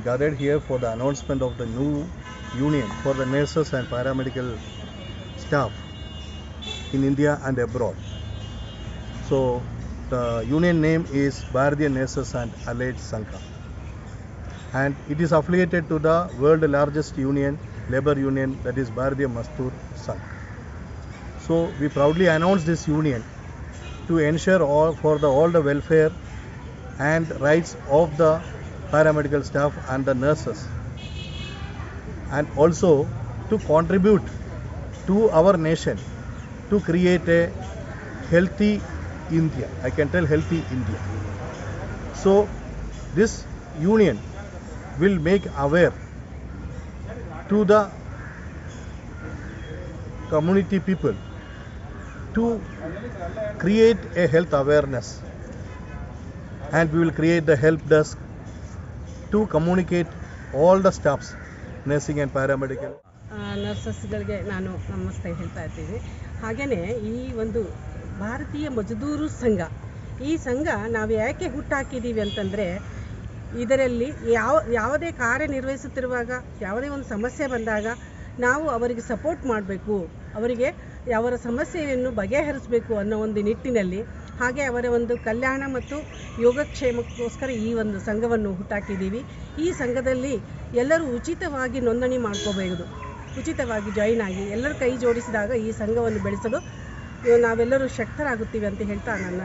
gathered here for the announcement of the new union for the nurses and paramedical staff in India and abroad. So, the union name is Bharatiya Nurses and Allied Sangha. And it is affiliated to the world largest union, labor union, that is Bharatiya Mazdoor Sangh. So, we proudly announce this union to ensure all for the all the welfare and rights of the paramedical staff and the nurses and also to contribute to our nation to create a healthy India. I can tell healthy India. So this union will make aware to the community people to create a health awareness and we will create the help desk to communicate all the staffs nursing and paramedical. ನರ್ಸಸ್ಗಳಿಗೆ ನಾನು ನಮಸ್ತೆ ಹೇಳ್ತಾ ಇರ್ತೀನಿ ಹಾಗೆಯೇ ಈ ಒಂದು ಭಾರತೀಯ ಮಜದೂರು ಸಂಘ, ಈ ಸಂಘ ನಾವು ಯಾಕೆ ಹುಟ್ಟಾಕಿದ್ದೀವಿ ಅಂತಂದರೆ ಇದರಲ್ಲಿ ಯಾವ, ಯಾವುದೇ ಕಾರ್ಯನಿರ್ವಹಿಸುತ್ತಿರುವಾಗ, ಯಾವುದೇ ಒಂದು ಸಮಸ್ಯೆ ಬಂದಾಗ ನಾವು ಅವರಿಗೆ ಸಪೋರ್ಟ್ ಮಾಡಬೇಕು, ಅವರಿಗೆ ಅವರ ಸಮಸ್ಯೆಯನ್ನು ಬಗೆಹರಿಸಬೇಕು ಅನ್ನೋ ಒಂದು ನಿಟ್ಟಿನಲ್ಲಿ ಹಾಗೆ ಅವರ ಒಂದು ಕಲ್ಯಾಣ ಮತ್ತು ಯೋಗಕ್ಷೇಮಕ್ಕೋಸ್ಕರ ಈ ಒಂದು ಸಂಘವನ್ನು ಹುಟ್ಟಾಕಿದ್ದೀವಿ. ಈ ಸಂಘದಲ್ಲಿ ಎಲ್ಲರೂ ಉಚಿತವಾಗಿ ನೋಂದಣಿ ಮಾಡ್ಕೋಬಹುದು. ಉಚಿತವಾಗಿ ಜಾಯಿನ್ ಆಗಿ ಎಲ್ಲರ ಕೈ ಜೋಡಿಸಿದಾಗ ಈ ಸಂಘವನ್ನು ಬೆಳೆಸಲು ನಾವೆಲ್ಲರೂ ಶಕ್ತರಾಗುತ್ತೀವಿ ಅಂತ ಹೇಳ್ತಾ ನನ್ನ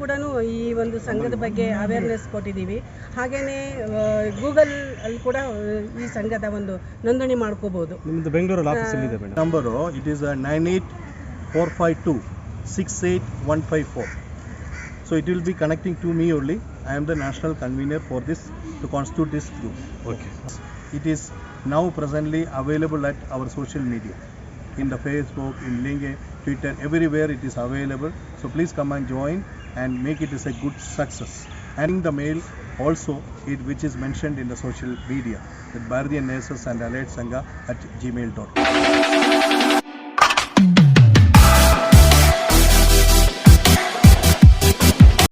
ಕೂಡ ಈ ಒಂದು ಸಂಘದ ಬಗ್ಗೆ ಅವೇರ್ನೆಸ್ ಕೊಟ್ಟಿದ್ದೀವಿ. ಹಾಗೆಯೇ ಗೂಗಲ್ ಅಲ್ಲಿ ಕೂಡ ಈ ಸಂಘದ ಒಂದು ನೋಂದಣಿ ಮಾಡ್ಕೋಬಹುದು. Number it is nine eight four five 98452 68154 so it will be connecting to me only. I am the national convener for this to constitute this group. Okay it is now presently available at our social media. In the facebook in linkedin twitter everywhere it is available. So please come and join and make it as a good success. And in the mail also it which is mentioned in the social media that Bharatiya Nurses and Allied Sangha at gmail.com